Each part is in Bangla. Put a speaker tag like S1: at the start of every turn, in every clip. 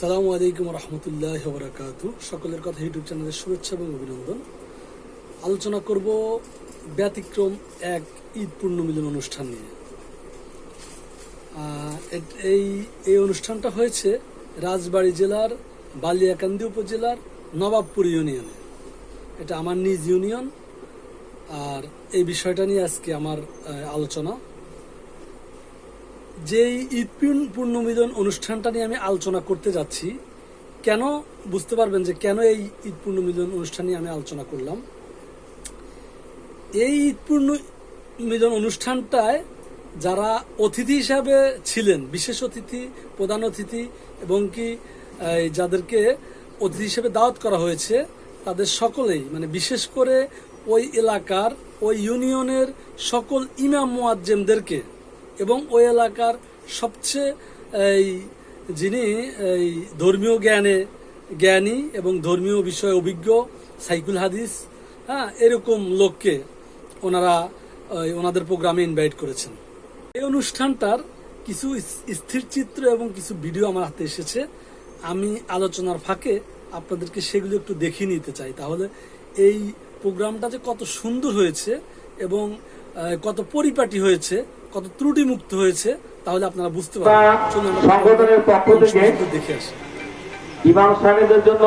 S1: সালামু আলাইকুম রহমতুল্লাহ বরাকাত সকলের কথা ইউটিউব চ্যানেলের শুভেচ্ছা এবং অভিনন্দন। আলোচনা করব ব্যতিক্রম এক ঈদ পূর্ণ মিলন অনুষ্ঠান নিয়ে। এই এই অনুষ্ঠানটা হয়েছে রাজবাড়ী জেলার বালিয়াকান্দি উপজেলার নবাবপুর ইউনিয়নে। এটা আমার নিজ ইউনিয়ন। আর এই বিষয়টা নিয়ে আজকে আমার আলোচনা। যেই ঈদ পূর্ণ- পূর্ণমিলন অনুষ্ঠানটা নিয়ে আমি আলোচনা করতে যাচ্ছি, কেন বুঝতে পারবেন যে কেন এই ঈদ পূর্ণমিলন অনুষ্ঠান নিয়ে আমি আলোচনা করলাম? এই ঈদ পূর্ণ মিলন অনুষ্ঠানটায় যারা অতিথি হিসাবে ছিলেন, বিশেষ অতিথি, প্রধান অতিথি এবং কি যাদেরকে অতিথি হিসেবে দাওয়াত করা হয়েছে, তাদের সকলেই মানে বিশেষ করে ওই এলাকার, ওই ইউনিয়নের সকল ইমাম মুয়াজ্জেমদেরকে এবং ওই এলাকার সবচেয়ে এই যিনি এই ধর্মীয় জ্ঞানে জ্ঞানী এবং ধর্মীয় বিষয়ে অভিজ্ঞ সাইকুল হাদিস হ্যাঁ এরকম লোককে ওনারা ওনাদের প্রোগ্রামে ইনভাইট করেছেন। এই অনুষ্ঠানটার কিছু স্থির চিত্র এবং কিছু ভিডিও আমার হাতে এসেছে। আমি আলোচনার ফাঁকে আপনাদেরকে সেগুলো একটু দেখিয়ে নিতে চাই। তাহলে এই প্রোগ্রামটা যে কত সুন্দর হয়েছে এবং কত পরিপাটি হয়েছে কত ত্রুটি মুক্ত হয়েছে তাহলে আপনারা বুঝতে পারবেন।
S2: সংগঠনের পক্ষ থেকে
S1: দেখে আসি।
S2: ইমাম সাহেবদের জন্য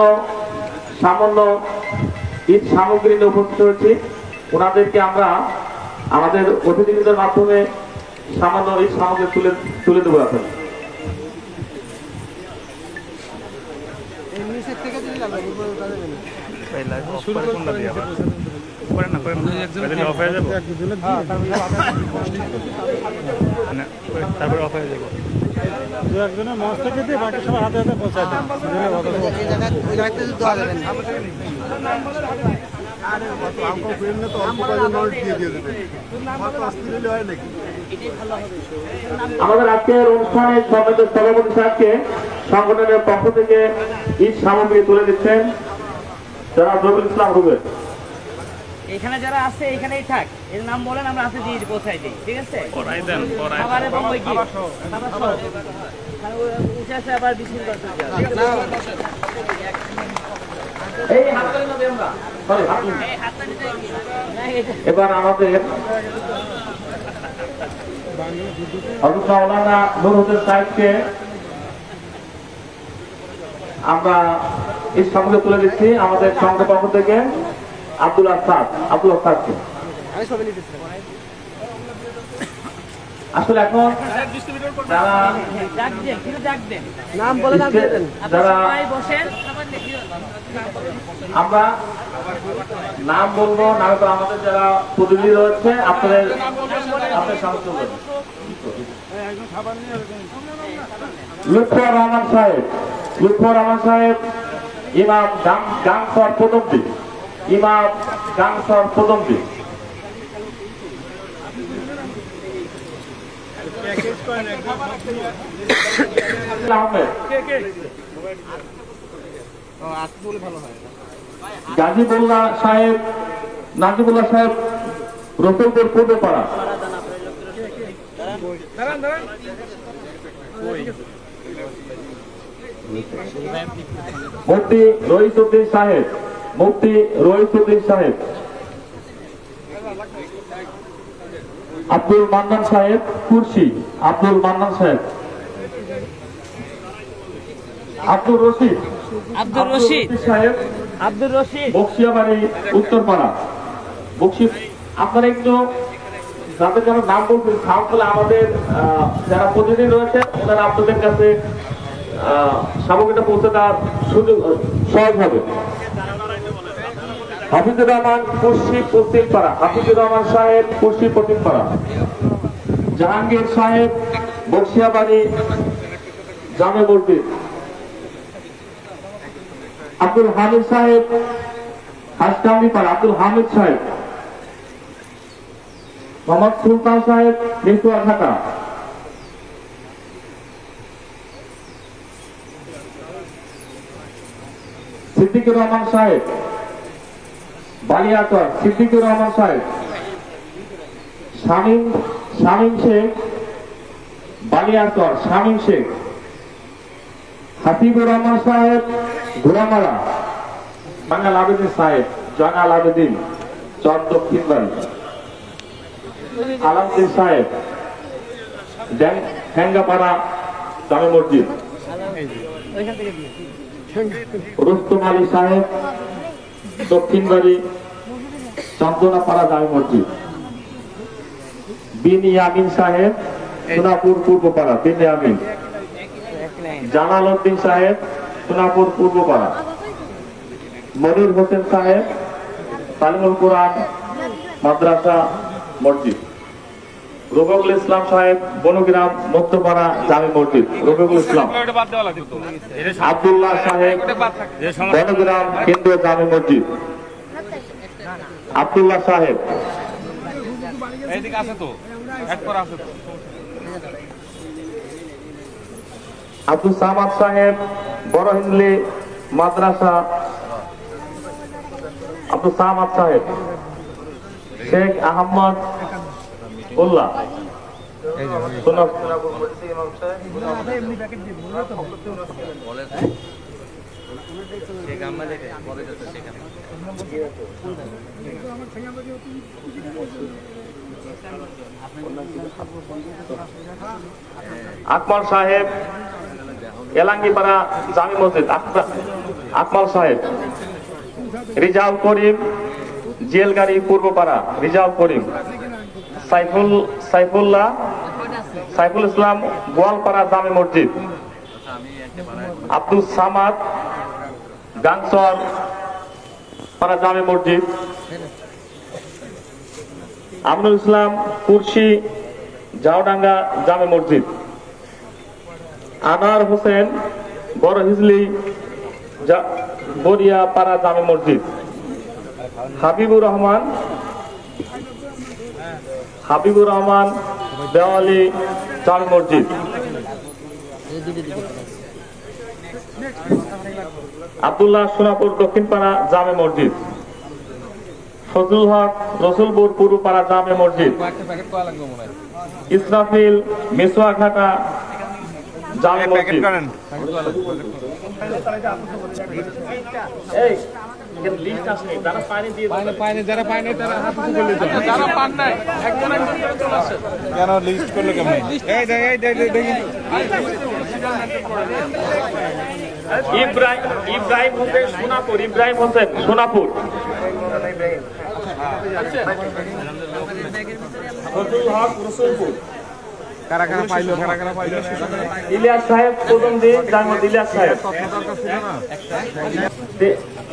S2: সামান্য ঈদ সামগ্রী নিয়ে উপস্থিত হয়েছি ওনাদেরকে আমরা আমাদের অতিথিদের মাধ্যমে সামান্য ঈদ সামগ্রী তুলে তুলে দেবো এখন।
S3: মানে তারপরে অফ হয়ে যাব।
S4: দু একজনের মঞ্চ থেকে দিয়ে বাকি সবার হাতে হাতে পৌঁছায় দেন। দুজনের কথা বলছি।
S2: আমাদের আজকের অনুষ্ঠানের সমিত সভাপতি সাহেবকে সংগঠনের পক্ষ থেকে ঈদ সামগ্রী তুলে দিচ্ছেন যারা রবিউল ইসলাম রুবেল।
S5: এখানে যারা আছে এখানেই থাক। এর নাম বলেন আমরা হাতে দিয়ে পৌঁছাই দিই ঠিক আছে? খাবার এবং ওই খাবার উঠে আসে আবার করতে
S2: এই আমরা।
S5: হাতটা নিতে না, এটা
S2: এবার আমাদের হজরত মাওলানা নূর হোসেন সাহেবকে আমরা এই সঙ্গে তুলে দিচ্ছি আমাদের সংঘ পক্ষ থেকে। আব্দুল আসাদ আব্দুল আসাদকে আসলে এখন যারা
S5: দেন
S2: যারা আমরা নাম বলব নামে পর আমাদের যারা প্রতিনিধি রয়েছে আপনাদের সামনে তুলে লুৎফর রহমান সাহেব লুৎফর রহমান সাহেব ইমাম গাং গাংসর প্রথম দিক ইমাম প্রথম দিক গাজীবুল্লাহ সাহেব নাজিবুল্লাহ সাহেব রসুলপুর পূর্বপাড়া। মুফতি রহিসুদ্দিন সাহেব। মুফতি রহিসুদ্দিন সাহেব। আব্দুল মান্নান সাহেব কুরসি আব্দুল মান্নান সাহেব। আব্দুল রশিদ।
S5: আব্দুর রশিদ।
S2: সাহেব।
S5: আব্দুর রশিদ।
S2: বক্সিয়াবাড়ি উত্তরপাড়া। বক্সি আপনারা একটু যাদের যারা নাম বলছেন সাউন্ড করলে আমাদের যারা প্রতিনিধি রয়েছে ওনারা আপনাদের কাছে আহ, সামগ্রীটা পৌঁছে দেওয়ার সুযোগ সহজ হবে। হাফিজুর রহমান পশ্চিম পাড়া হাফিজুর রহমান সাহেব পশ্চিম পাড়া জাহাঙ্গীর সাহেব, বক্সিয়াবাড়ি, জামে মসজিদ। আব্দুল হামিদ সাহেব হাসকান্দি পাড়া আব্দুল হামিদ সাহেব। মোহাম্মদ সুলতান সাহেব মৃত্যুয়া ঢাকা। সিদ্দিকুর রহমান সাহেব। বালিয়াচর সিদ্দিকুর রহমান সাহেব। শামীম শামীম শেখ বালিয়াচর শামীম শেখ। হাফিবুর রহমান সাহেব ঘোড়ামারা বাঙাল আবেদিন সাহেব, জয়নাল আবেদিন, চর দক্ষিণ বাড়ি। আলামদিন সাহেব ঠ্যাঙ্গাপাড়া জামে মসজিদ। রুস্তম আলী সাহেব দক্ষিণ বাড়ি, চন্দনাপাড়া জামি মসজিদ। বিন ইয়ামিন সাহেব, সোনাপুর পূর্বপাড়া, বিন ইয়ামিন। জানাল উদ্দিন সাহেব, সোনাপুর পূর্বপাড়া। মনির হোসেন সাহেব, তালিমুল কোরআন, মাদ্রাসা মসজিদ। রফিকুল ইসলাম সাহেব, বনগ্রাম, মধ্যপাড়া জামি মসজিদ, রফিকুল ইসলাম। আব্দুল্লাহ সাহেব, বনগ্রাম, কেন্দ্রীয় জামি মসজিদ। আব্দুল্লাহ সাহেব। আব্দুল সামাদ সাহেব বড় হিন্দলি মাদ্রাসা। আব্দুল সামাদ সাহেব। শেখ আহমদ সোনা- আকমল সাহেব এলাঙ্গিপাড়া জামি মসজিদ আকমল সাহেব রিজাল করিম জেলগাড়ি পূর্বপাড়া রিজাল করিম। সাইফুল, সাইফুল্লাহ, সাইফুল ইসলাম গোয়ালপাড়া জামে মসজিদ। আব্দুল সামাদ গাংসর পাড়া জামে মসজিদ। আমনুল ইসলাম কুরশি জাওডাঙ্গা জামে মসজিদ। আনার হোসেন বড় হিজলি বরিয়া পাড়া জামে মসজিদ। হাবিবুর রহমান হাবিবুর রহমান দেওয়ালি জামে মসজিদ। আব্দুল্লাহ সোনাপুর দক্ষিণপাড়া জামে মসজিদ। ফজলুল হক রসুলপুর পূর্বপাড়া জামে মসজিদ। ইসরাফিল মেসোয়াঘাটা জামে মসজিদ। যারা
S3: পায়নি তারা হাত করলে যারা পান নাই একজন একজন করে চলে আসে কেন লিস্ট করল কেমন? এই দেখ এই দেখ দেখ
S2: ইব্রাহিম ইব্রাহিম হোসেন সোনাপুর ইব্রাহিম হোসেন সোনাপুর। ফজলুল হক রসুলপুর।
S3: কারা কারা পাইলো কারা কারা পাইলো?
S2: ইলিয়াস সাহেব প্রথম দিন জানমত ইলিয়াস সাহেব।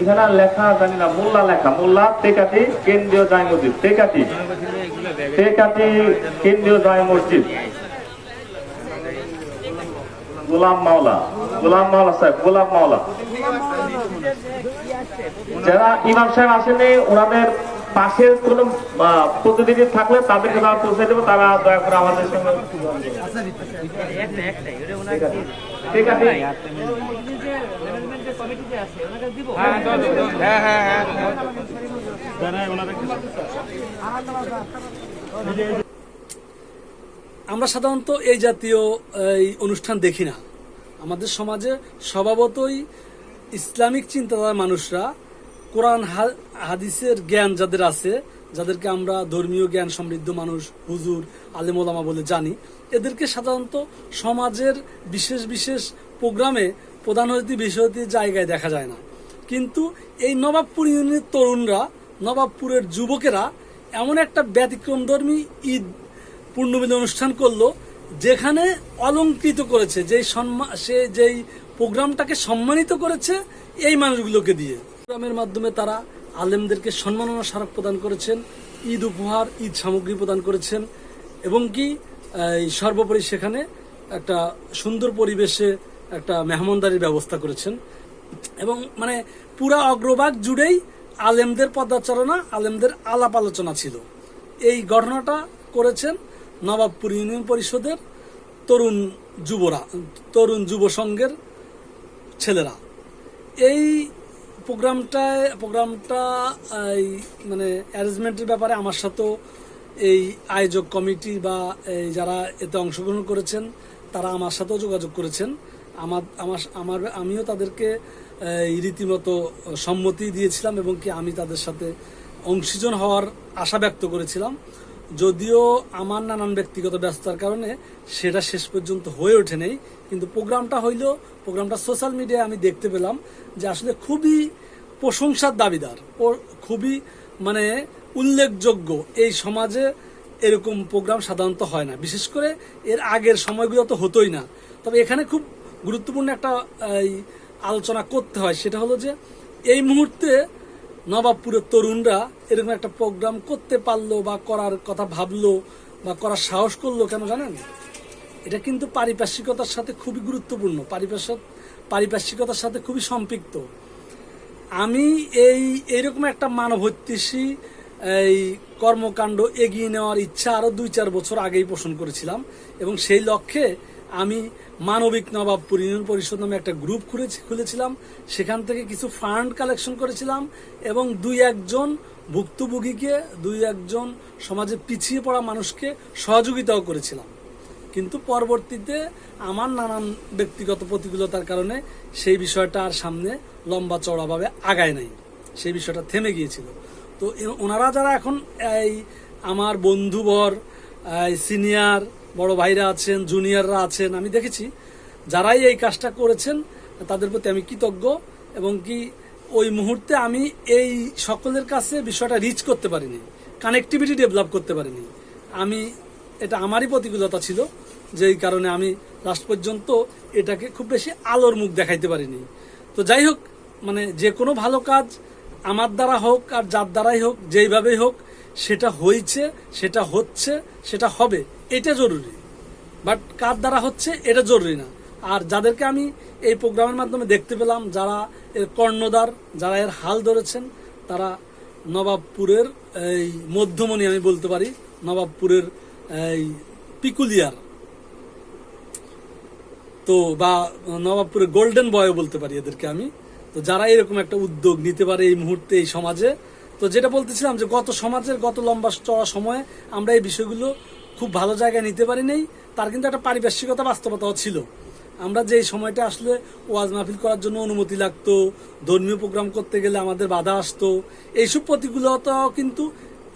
S2: এখানে লেখা জানি না মোল্লা লেখা মোল্লা তেকাটি কেন্দ্রীয় জায় মসজিদ তেকাটি। তেকাটি কেন্দ্রীয় জায় মসজিদ। গোলাম মাওলা গোলাম মাওলা সাহেব গোলাম মাওলা। যারা ইমাম সাহেব আসেনি ওনাদের পাশের কোন প্রতিনিধি থাকলে তাদেরকে তারা পৌঁছে দেবো তারা দয়া করে আমাদের সঙ্গে। ঠিক আছে
S5: ওই যে ম্যানেজমেন্টের কমিটিতে আছে ওনাকে দিব
S3: হ্যাঁ হ্যাঁ হ্যাঁ
S1: আমরা সাধারণত এই জাতীয় এই অনুষ্ঠান দেখি না আমাদের সমাজে স্বভাবতই ইসলামিক চিন্তাধারার মানুষরা কোরআন হাদিসের জ্ঞান যাদের আছে, যাদেরকে আমরা ধর্মীয় জ্ঞান সমৃদ্ধ মানুষ, হুজুর আলেমোলামা বলে জানি, এদেরকে সাধারণত সমাজের বিশেষ বিশেষ প্রোগ্রামে প্রধান অতিথি, বিশেষ জায়গায় দেখা যায় না। কিন্তু এই নবাবপুর ইউনিয়নের তরুণরা, নবাবপুরের যুবকেরা এমন একটা ব্যতিক্রমধর্মী ঈদ পূর্ণমিলন অনুষ্ঠান করল, যেখানে অলঙ্কৃত করেছে, যেই সম্মান সে যেই প্রোগ্রামটাকে সম্মানিত করেছে এই মানুষগুলোকে দিয়ে। প্রোগ্রামের মাধ্যমে তারা আলেমদেরকে সম্মাননা স্মারক প্রদান করেছেন, ঈদ উপহার, ঈদ সামগ্রী প্রদান করেছেন এবং কি সর্বোপরি সেখানে একটা সুন্দর পরিবেশে একটা মেহমানদারির ব্যবস্থা করেছেন। এবং মানে পুরা অগ্রভাগ জুড়েই আলেমদের পদাচারণা, আলেমদের আলাপ আলোচনা ছিল। এই ঘটনাটা করেছেন নবাবপুর ইউনিয়ন পরিষদের তরুণ যুবরা, তরুণ যুব সংঘের ছেলেরা। এই প্রোগ্রামটায় প্রোগ্রামটা এই মানে অ্যারেঞ্জমেন্টের ব্যাপারে আমার সাথেও এই আয়োজক কমিটি বা এই যারা এতে অংশগ্রহণ করেছেন তারা আমার সাথেও যোগাযোগ করেছেন। আমার আমার আমার আমিও তাদেরকে এই, রীতিমতো সম্মতি দিয়েছিলাম এবং কি আমি তাদের সাথে অংশীজন হওয়ার আশা ব্যক্ত করেছিলাম। যদিও আমার নানান ব্যক্তিগত ব্যস্ততার কারণে সেটা শেষ পর্যন্ত হয়ে ওঠে নেই। কিন্তু প্রোগ্রামটা হইল, প্রোগ্রামটা সোশ্যাল মিডিয়ায় আমি দেখতে পেলাম যে আসলে খুবই প্রশংসার দাবিদার। ও খুবই মানে উল্লেখযোগ্য এই সমাজে এরকম প্রোগ্রাম সাধারণত হয় না। বিশেষ করে এর আগের সময়গুলো তো হতোই না। তবে এখানে খুব গুরুত্বপূর্ণ একটা আলোচনা করতে হয়। সেটা হলো যে এই মুহূর্তে নবাবপুরের তরুণরা এরকম একটা প্রোগ্রাম করতে পারল বা করার কথা ভাবলো বা করার সাহস করল কেন জানেন? এটা কিন্তু পারিপার্শ্বিকতার সাথে খুবই গুরুত্বপূর্ণ। পারিপার্শ্বিক, পারিপার্শ্বিকতার সাথে খুবই সম্পৃক্ত। আমি এই এইরকম একটা মানবহত্যসী এই কর্মকাণ্ড এগিয়ে নেওয়ার ইচ্ছা আরও দুই চার বছর আগেই পোষণ করেছিলাম এবং সেই লক্ষ্যে আমি মানবিক নবাবপুর ইউনিয়ন পরিষদ নামে একটা গ্রুপ খুলেছি, খুলেছিলাম। সেখান থেকে কিছু ফান্ড কালেকশন করেছিলাম এবং দুই একজন ভুক্তভোগীকে, দুই একজন সমাজে পিছিয়ে পড়া মানুষকে সহযোগিতাও করেছিলাম। কিন্তু পরবর্তীতে আমার নানান ব্যক্তিগত প্রতিকূলতার কারণে সেই বিষয়টা আর সামনে লম্বা চড়াভাবে আগায় নাই। সেই বিষয়টা থেমে গিয়েছিল। তো ওনারা যারা এখন এই আমার বন্ধুবর সিনিয়র বড় ভাইরা আছেন, জুনিয়ররা আছেন, আমি দেখেছি, যারাই এই কাজটা করেছেন, তাদের প্রতি আমি কৃতজ্ঞ এবং কি ওই মুহূর্তে আমি এই সকলের কাছে বিষয়টা রিচ করতে পারিনি কানেক্টিভিটি ডেভেলপ করতে পারিনি। আমি, এটা আমারই প্রতিকূলতা ছিল। যেই কারণে আমি লাস্ট পর্যন্ত এটাকে খুব বেশি আলোর মুখ দেখাইতে পারিনি। তো যাই হোক মানে যে কোনো ভালো কাজ আমার দ্বারা হোক আর যার দ্বারাই হোক, যেইভাবেই হোক, সেটা হয়েছে সেটা হচ্ছে, সেটা হবে, এটা জরুরি। বাট কার দ্বারা হচ্ছে, এটা জরুরি না। আর যাদেরকে আমি এই প্রোগ্রামের মাধ্যমে দেখতে পেলাম, যারা এর কর্ণধার, যারা এর হাল ধরেছেন, তারা নবাবপুরের এই মধ্যমণি আমি বলতে পারি, নবাবপুরের এই পিকুলিয়ার। তো বা নবাবপুরের গোল্ডেন বয় বলতে পারি এদেরকে আমি। তো যারা এরকম একটা উদ্যোগ নিতে পারে এই মুহূর্তে এই সমাজে, তো যেটা বলতেছিলাম যে গত সমাজের গত লম্বা চড়া সময়ে আমরা এই বিষয়গুলো খুব ভালো জায়গায় নিতে পারি নাই। তার কিন্তু একটা পারিপার্শ্বিকতা বাস্তবতাও ছিল। আমরা যে সময়টা আসলে ওয়াজ মাহফিল করার জন্য অনুমতি লাগতো, ধর্মীয় প্রোগ্রাম করতে গেলে আমাদের বাধা আসতো, এইসব প্রতিকূলতাও কিন্তু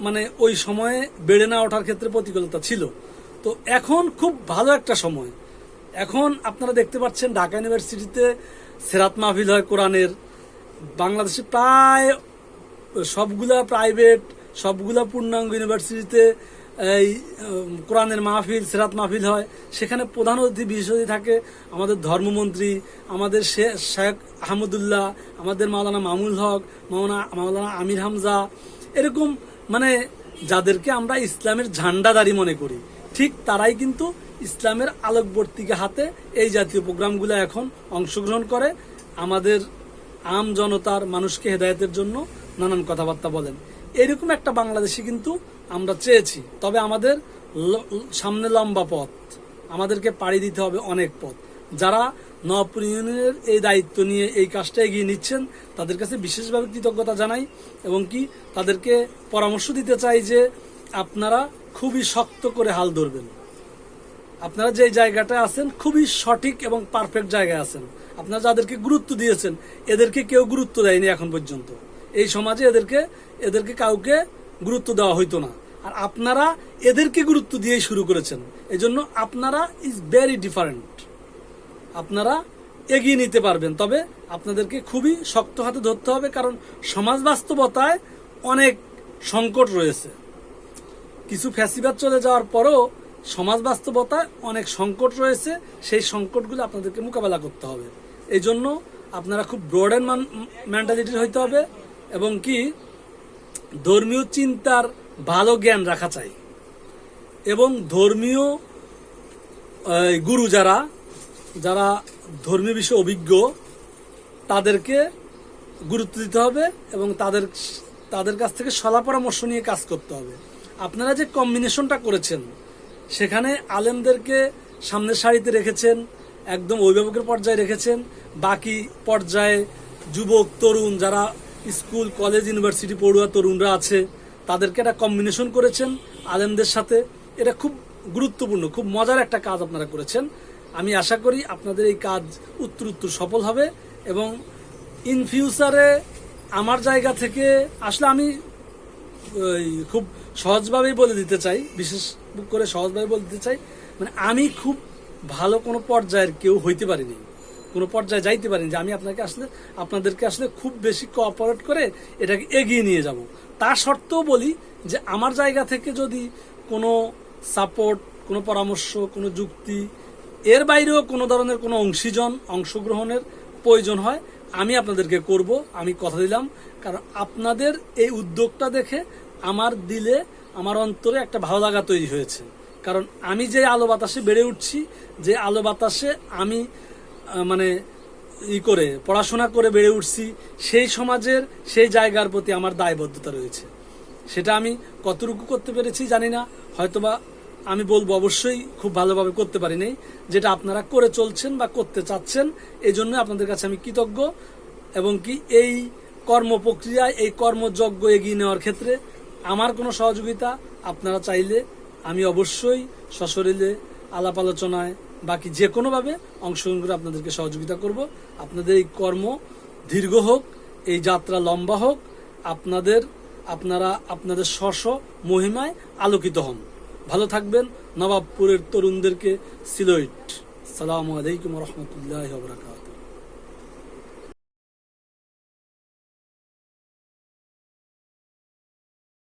S1: মানে ওই সময়ে বেড়ে না ওঠার ক্ষেত্রে প্রতিকূলতা ছিল। তো এখন খুব ভালো একটা সময়। এখন আপনারা দেখতে পাচ্ছেন ঢাকা ইউনিভার্সিটিতে সেরাত মাহফিল হয় কোরআনের। বাংলাদেশে প্রায় সবগুলা প্রাইভেট, সবগুলা পূর্ণাঙ্গ ইউনিভার্সিটিতে এই কোরআনের মাহফিল, সেরাত মাহফিল হয়। সেখানে প্রধান অতিথি, বিশেষ থাকে আমাদের ধর্মমন্ত্রী, আমাদের শেখ আহমদুল্লাহ, আমাদের মাওলানা মামুল হক মাওলানা মাওলানা আমির হামজা। এরকম মানে যাদেরকে আমরা ইসলামের ঝান্ডাদারি মনে করি, ঠিক তারাই কিন্তু ইসলামের আলোকবর্তিকা হাতে এই জাতীয় প্রোগ্রামগুলো এখন অংশগ্রহণ করে। আমাদের আম জনতার মানুষকে হেদায়তের জন্য নানান কথাবার্তা বলেন। এরকম একটা বাংলাদেশে কিন্তু আমরা চেয়েছি। তবে আমাদের সামনে লম্বা পথ। আমাদেরকে পাড়ি দিতে হবে অনেক পথ। যারা নবপুর ইউনিয়নের এই দায়িত্ব নিয়ে এই কাজটা এগিয়ে নিচ্ছেন, তাদের কাছে বিশেষভাবে কৃতজ্ঞতা জানাই এবং কি তাদেরকে পরামর্শ দিতে চাই যে আপনারা খুবই শক্ত করে হাল ধরবেন। আপনারা যে জায়গাটায় আছেন খুবই সঠিক এবং পারফেক্ট জায়গায় আছেন। আপনারা যাদেরকে গুরুত্ব দিয়েছেন, এদেরকে কেউ গুরুত্ব দেয়নি এখন পর্যন্ত। এই সমাজে এদেরকে এদেরকে কাউকে গুরুত্ব দেওয়া হইতো না। আর আপনারা এদেরকে গুরুত্ব দিয়েই শুরু করেছেন। এজন্য আপনারা ইজ ভেরি ডিফারেন্ট আপনারা এগিয়ে নিতে পারবেন। তবে আপনাদেরকে খুবই শক্ত হাতে ধরতে হবে, কারণ সমাজ বাস্তবতায় অনেক সংকট রয়েছে। কিছু ফ্যাসিবাদ চলে যাওয়ার পরও সমাজ বাস্তবতায় অনেক সংকট রয়েছে, সেই সংকটগুলো আপনাদেরকে মোকাবেলা করতে হবে। এই জন্য আপনারা খুব ব্রড অ্যান্ড হইতে হবে এবং কি ধর্মীয় চিন্তার ভালো জ্ঞান রাখা চাই। এবং ধর্মীয় গুরু যারা যারা ধর্মীয় বিষয়ে অভিজ্ঞ, তাদেরকে গুরুত্ব দিতে হবে এবং তাদের তাদের কাছ থেকে সলা পরামর্শ নিয়ে কাজ করতে হবে। আপনারা যে কম্বিনেশনটা করেছেন সেখানে আলেমদেরকে সামনের সারিতে রেখেছেন, একদম অভিভাবকের পর্যায়ে রেখেছেন। বাকি পর্যায়ে যুবক, তরুণ যারা স্কুল, কলেজ, ইউনিভার্সিটি পড়ুয়া তরুণরা আছে, তাদেরকে একটা কম্বিনেশন করেছেন আলেমদের সাথে। এটা খুব গুরুত্বপূর্ণ, খুব মজার একটা কাজ আপনারা করেছেন। আমি আশা করি আপনাদের এই কাজ উত্তর উত্তর সফল হবে এবং ইন ফিউচারে আমার জায়গা থেকে, আসলে আমি খুব সহজভাবেই বলে দিতে চাই, বিশেষ করে সহজভাবে বলে দিতে চাই মানে আমি খুব ভালো কোনো পর্যায়ের কেউ হইতে পারিনি। কোনো পর্যায়ে যাইতে পারিনি যে আমি আপনাকে আসলে, আপনাদেরকে আসলে খুব বেশি কোঅপারেট করে এটাকে এগিয়ে নিয়ে যাব। তা সত্ত্বেও বলি যে আমার জায়গা থেকে যদি কোনো সাপোর্ট কোনো পরামর্শ, কোনো যুক্তি, এর বাইরেও কোনো ধরনের কোনো অংশীজন, অংশগ্রহণের প্রয়োজন হয়, আমি আপনাদেরকে করব, আমি কথা দিলাম। কারণ আপনাদের এই উদ্যোগটা দেখে আমার দিলে আমার অন্তরে একটা ভালো লাগা তৈরি হয়েছে। কারণ আমি যে আলো বাতাসে বেড়ে উঠছি, যে আলো বাতাসে আমি মানে ই করে, পড়াশোনা করে বেড়ে উঠছি, সেই সমাজের, সেই জায়গার প্রতি আমার দায়বদ্ধতা রয়েছে। সেটা আমি কতটুকু করতে পেরেছি জানি না। হয়তোবা আমি বলব অবশ্যই খুব ভালোভাবে করতে পারি নাই। যেটা আপনারা করে চলছেন বা করতে চাচ্ছেন এই জন্য আপনাদের কাছে আমি কৃতজ্ঞ। এবং কি এই কর্ম প্রক্রিয়ায় এই কর্মযজ্ঞ এগিয়ে নেওয়ার ক্ষেত্রে আমার কোনো সহযোগিতা আপনারা চাইলে আমি অবশ্যই সশরীরে আলাপ আলোচনায় বাকি যে কোনোভাবে অংশগ্রহণ করে আপনাদেরকে সহযোগিতা করব। আপনাদের এই কর্ম দীর্ঘ হোক, এই যাত্রা লম্বা হোক, আপনাদের, আপনারা, আপনাদের স্ব মহিমায় আলোকিত হন। ভালো থাকবেন। নবাবপুরের তরুণদেরকে সিলোইট। সালামু আলাইকুম রহমতুল্লাহ বরাকাত